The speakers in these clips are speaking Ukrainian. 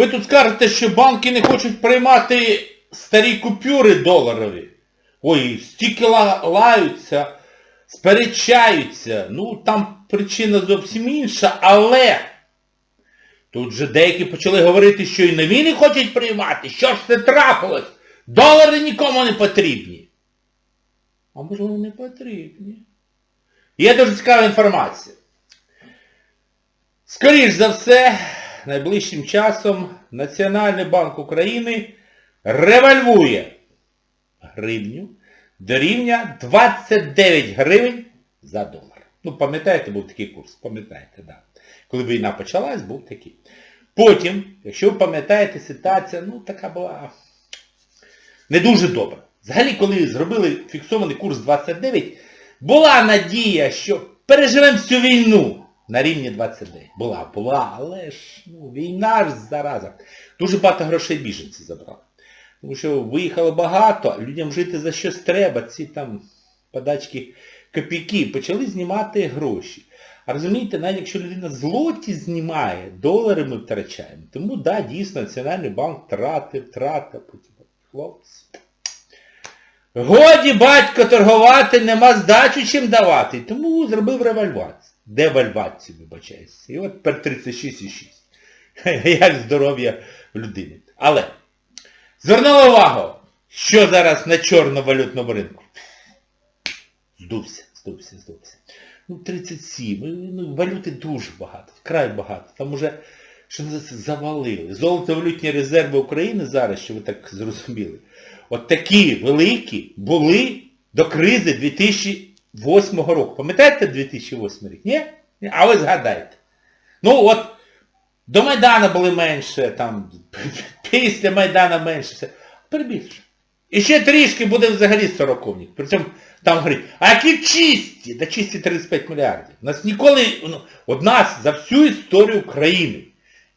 Ви тут скажете, що банки не хочуть приймати старі купюри доларові. Ой, стільки лаються, сперечаються. Ну, там причина зовсім інша, але тут же деякі почали говорити, що і нові не хочуть приймати. Що ж це трапилось? Долари нікому не потрібні. А може не потрібні? Є дуже цікава інформація. Скоріш за все, найближчим часом Національний банк України револьвує гривню до рівня 29 гривень за долар. Ну, пам'ятаєте, був такий курс, пам'ятаєте, так. Да. Коли війна почалась, був такий. Потім, якщо ви пам'ятаєте, ситуація, ну, така була не дуже добра. Взагалі, коли зробили фіксований курс 29, була надія, що переживемо всю війну на рівні 29. Була, була, але ж ну, війна ж зараза. Дуже багато грошей біженці забрали. Тому що виїхало багато, людям жити за щось треба, ці там подачки копійки, почали знімати гроші. А розумієте, навіть якщо людина злоті знімає, долари ми втрачаємо. Тому, так, да, дійсно, Національний банк втратив, втратив, потім хлопці. Годі, батько, торгувати, нема здачу чим давати. Тому зробив револьвацію. Девальвацію, вибачаюся. І от тепер 36,6. Як здоров'я людини. Але звернули увагу, що зараз на чорно-валютному ринку. Здувся, здувся, здувся. Ну, 37. Ну, валюти дуже багато, вкрай багато. Там уже, що називається, завалили. Золотовалютні резерви України зараз, що ви так зрозуміли, от такі великі були до кризи 2008 року. Пам'ятаєте 2008 рік? Ні? А ви згадайте. Ну от, до Майдана були менше, там, після Майдана менше. все. Перебільше. І ще трішки буде взагалі сороковник. Причому там говорить, а які чисті? Да чисті 35 мільярдів. У нас ніколи, ну, от нас за всю історію України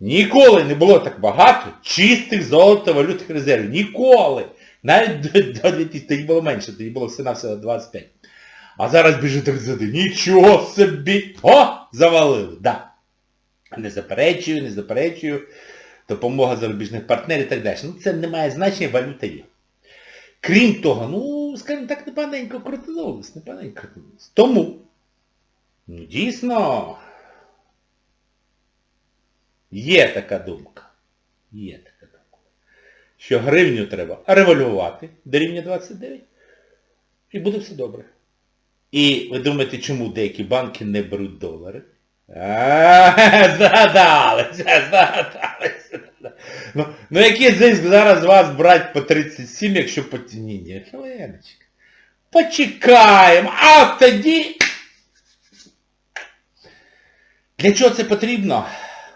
ніколи не було так багато чистих золото-валютних резервів. Ніколи. Навіть до 2000, тоді було менше, тоді було все на все 25. А зараз біжить 31. Нічого собі! О! Завалили. Да. Не заперечую, не заперечую. Допомога зарубіжних партнерів і так далі. Ну це не має значення, валюта є. Крім того, ну, скажімо так, непаненько крутинулись, непаненько крутинулись. Тому, ну дійсно, є така думка. Є така думка. Що гривню треба револювати до рівня 29 і буде все добре. І ви думаєте, чому деякі банки не беруть долари? А, Згадалися, згадалися. Ну, ну який зиск зараз вас брати по 37, якщо по ні, ні, хвилиночка. Почекаємо, а тоді... Для чого це потрібно?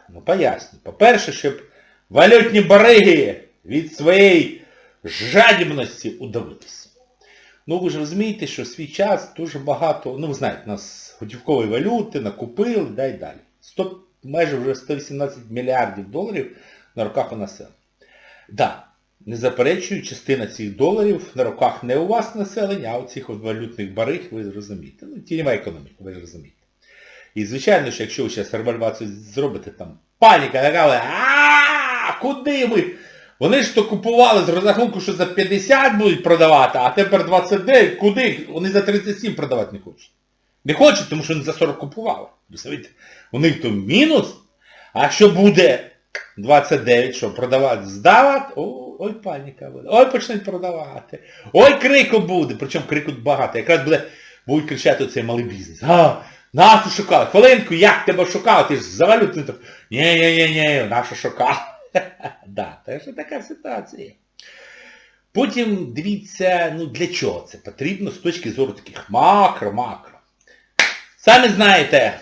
Ну, поясню. По-перше, щоб валютні бариги від своєї жадібності удавитися. Ну ви ж розумієте, що в свій час дуже багато, ну ви знаєте, у нас готівкової валюти накупили, да і далі. 100, майже вже 118 мільярдів доларів на руках у населення. Да, не заперечую, частина цих доларів на руках не у вас населення, а у цих валютних бариг, ви розумієте. Ну, тіньова економіка, ви ж розумієте. І звичайно, що якщо ви зараз револьвацію зробите, там паніка, а куди ви? Вони ж то купували з розрахунку, що за 50 будуть продавати, а тепер 29, куди? Вони за 37 продавати не хочуть. Не хочуть, тому що вони за 40 купували. У них то мінус, а що буде 29, що продавати, здавати, о, ой паніка буде, ой почнуть продавати, ой крику буде, причому крику багато, якраз буде, будуть кричати оцей малий бізнес. А, нас шукали, хвилинку, як тебе шукали, ти ж за валюту. Ні-ні-ні, нашу шукали. Да, так що така ситуація. Потім дивіться, ну для чого це потрібно з точки зору таких макро-макро. Самі знаєте,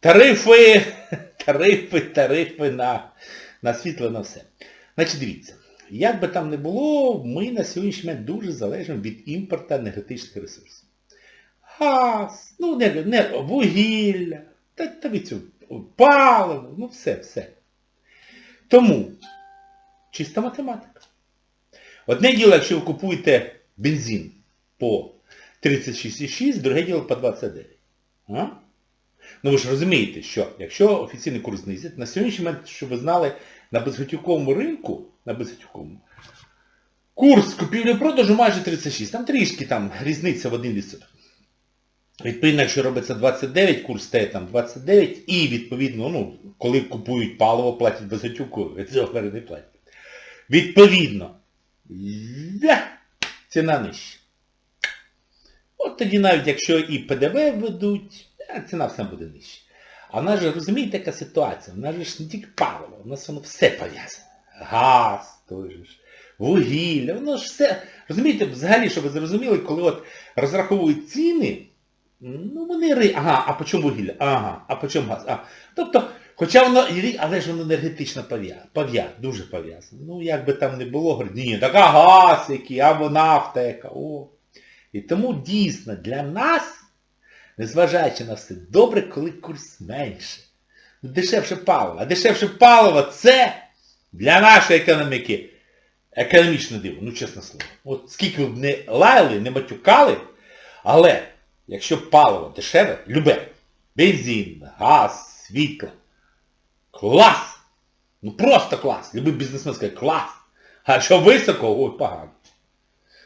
тарифи, тарифи, тарифи на, на світло, на все. Значить, дивіться, як би там не було, ми на сьогоднішній момент дуже залежимо від імпорту енергетичних ресурсів. Газ, ну не, не вугілля, та, та від цього, паливо, ну все, все. Тому, чиста математика. Одне діло, якщо ви купуєте бензин по 36,6, друге діло по 29. А? Ну ви ж розумієте, що якщо офіційний курс знизять, на сьогоднішній момент, щоб ви знали, на безготівковому ринку, на безготівковому, курс купівлі-продажу майже 36, там трішки там різниця в 1%. Відповідно, якщо робиться 29, курс там 29 і відповідно, ну, коли купують паливо, платять безготівку, від цього не платять. Відповідно, ціна нижча. От тоді навіть якщо і ПДВ ведуть, е, ціна все буде нижча. А в нас же, розумієте, яка ситуація? У нас же ж не тільки паливо, у нас воно все пов'язане. Газ, той же ж, вугілля, воно ж все. Розумієте, взагалі, щоб ви зрозуміли, коли от розраховують ціни, ну вони ри... Ага, а по чому вугілля? Ага, а по чому газ? А. Тобто, хоча воно, але ж воно енергетично пов'язане, пов'я... дуже пов'язане. Ну, як би там не було, говорить, ні, так а газ який, або нафта яка, о. І тому дійсно для нас, незважаючи на все, добре, коли курс менше. Ну, Дешевше паливо. А дешевше паливо це для нашої економіки економічне диво, ну чесне слово. От скільки б не лаяли, не матюкали, але якщо паливо дешеве, любе, бензин, газ, світло, клас! Ну просто клас. Любий бізнесмен скаже клас. А що високо, ой, погано.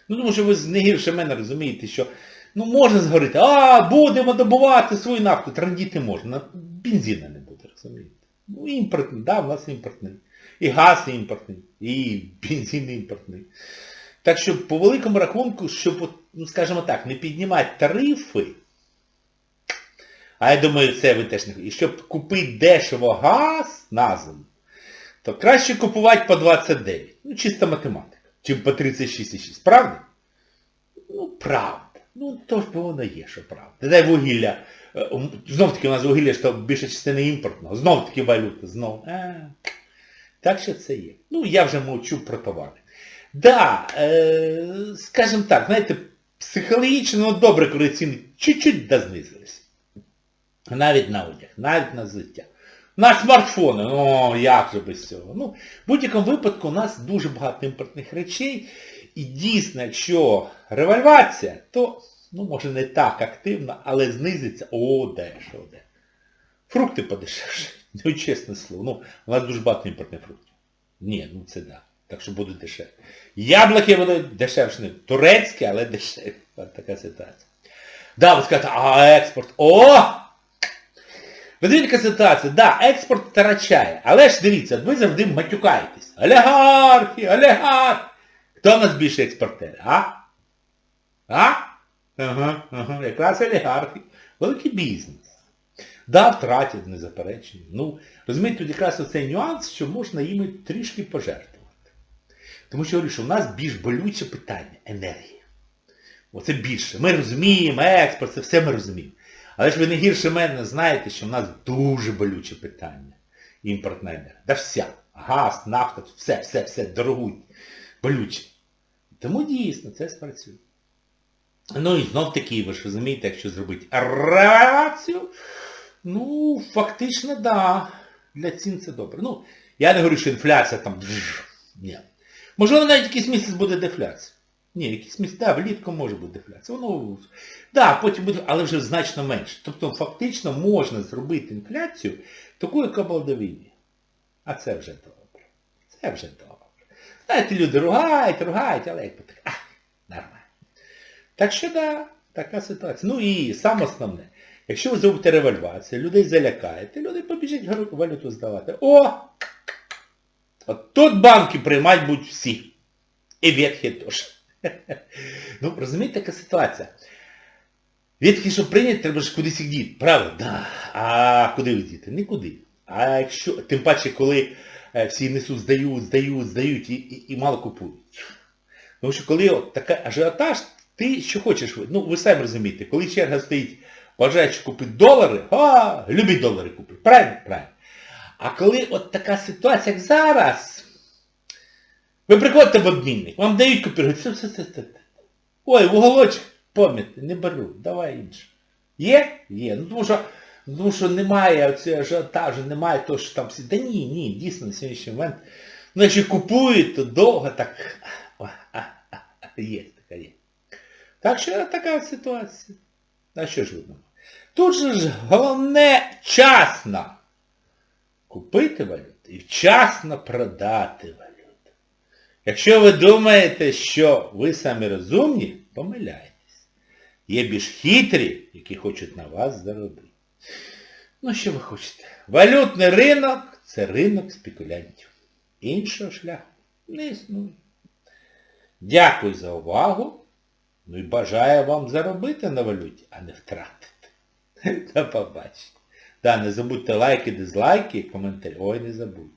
Ну тому що ви не гірше мене розумієте, що ну можна згорити, а будемо добувати свою нафту, трандіти можна, бензина не буде, розумієте. Ну імпортний, да, в нас імпортний. І газ імпортний, і бензин імпортний. Так що по великому рахунку, щоб, ну скажімо так, не піднімати тарифи, а я думаю, це ви теж не І щоб купити дешево газ на зиму, то краще купувати по 29. Ну, чиста математика. Чим по 36,6. Правда? Ну, правда. Ну, то ж воно є, що правда. Дай вугілля. Е, Знов таки у нас вугілля, що більша частина імпортного. Знов таки валюта, знов. А, так що це є. Ну, я вже мовчу про товари. Да, е, скажімо так, знаєте, психологічно добре, коли ціни чуть-чуть дознизились. Навіть на одяг, навіть на взуття. На смартфони, ну як же без цього. Ну, в будь-якому випадку у нас дуже багато імпортних речей. І дійсно, якщо револьвація, то, ну, може не так активно, але знизиться, о, дешево, де. Фрукти подешевше. Ну, чесне слово. Ну, у нас дуже багато імпортних фруктів. Ні, ну це да. Так що будуть дешеві. Яблуки будуть дешевші. Турецькі, але дешеві. От така ситуація. Да, ви скажете, а експорт. О! Ви дивіться, яка ситуація. Да, експорт втрачає. Але ж дивіться, ви завжди матюкаєтесь. Олігархи, олігархи. Хто в нас більше експортер? А? А? Ага, ага. Якраз олігархи. Великий бізнес. Да, втратять, не заперечення. Ну, розумієте, тут якраз оцей нюанс, що можна їми трішки пожертвувати. Тому що я говорю, що в нас більш болюче питання енергія. Оце більше. Ми розуміємо, експорт, це все ми розуміємо. Але ж ви не гірше мене знаєте, що в нас дуже болюче питання. Імпортна енергія. Да вся. Газ, нафта, все, все, все, дорогуть. Болюче. Тому дійсно це спрацює. Ну і знов таки, ви ж розумієте, якщо зробити революцію, ну, фактично, да, для цін це добре. Ну, я не говорю, що інфляція там... Ні. Можливо, навіть якийсь місяць буде дефляція. Ні, якийсь місяць, да, влітку може бути дефляція. Воно, да, потім буде, але вже значно менше. Тобто фактично можна зробити інфляцію таку, яка була до війни. А це вже добре. Це вже добре. Знаєте, люди ругають, ругають, але як би так, а, нормально. Так що да, така ситуація. Ну і саме основне, якщо ви зробите револьвацію, людей залякаєте, люди побіжать валюту здавати. О! От тут банки приймають будуть всі. І ветхі теж. Ну, розумієте, яка ситуація? Ветхі, щоб прийняти, треба ж кудись їх діти. Правда? Да. А куди їх діти? Нікуди. А якщо, тим паче, коли е, всі несуть, здають, здають, здають і, і, і мало купують. Тому що коли от така ажіотаж, ти що хочеш, ну ви самі розумієте, коли черга стоїть, бажаючи купити долари, а, любі долари купити. Правильно? Правильно. А коли от така ситуація, як зараз, ви приходите в обмінник, вам дають купюру, все, все, все. Ой, уголочок, пам'ятний, не беру, давай інше. Є? Є. Ну тому що, тому що немає оцього ажіотажу, немає того, що там всі. Да ні, ні, дійсно на сьогоднішній момент. Ну якщо купують, то довго так. Є, така є. Так що така ситуація. А що ж ви думаєте? Тут же ж головне вчасно купити валюту і вчасно продати валюту. Якщо ви думаєте, що ви самі розумні, помиляєтесь. Є більш хитрі, які хочуть на вас заробити. Ну, що ви хочете? Валютний ринок це ринок спекулянтів. Іншого шляху не існує. Дякую за увагу. Ну і бажаю вам заробити на валюті, а не втратити. До побачення. Да, не забудьте лайки, дизлайки коментарі. Ой, не забудьте.